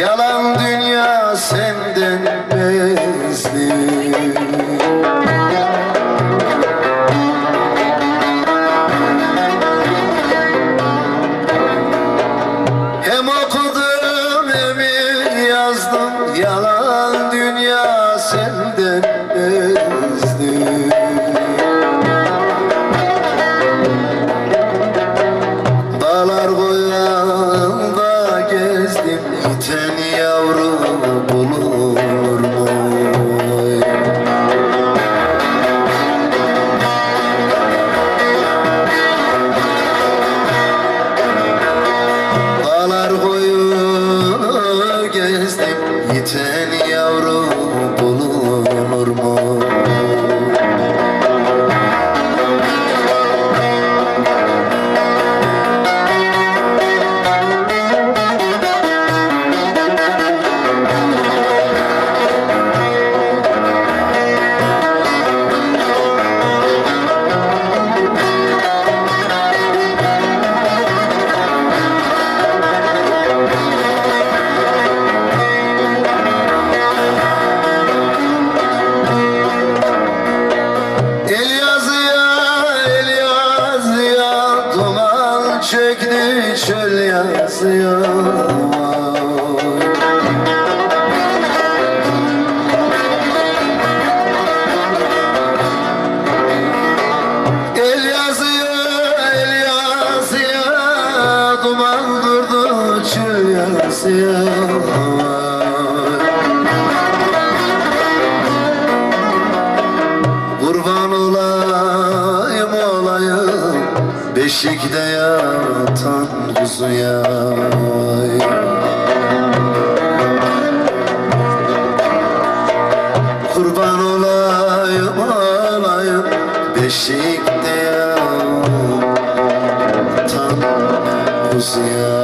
Yalan dünya senden bezdi. Hem okudum hem yazdım. Yalan dünya senden bezdi. Dağlar boyar Falar yazıyor. El yazıyor, el yazıyor. Duman durdu, çöl yazıyor Beşikte yatan kuzuya Kurban olayım olayım Beşikte yatan kuzuya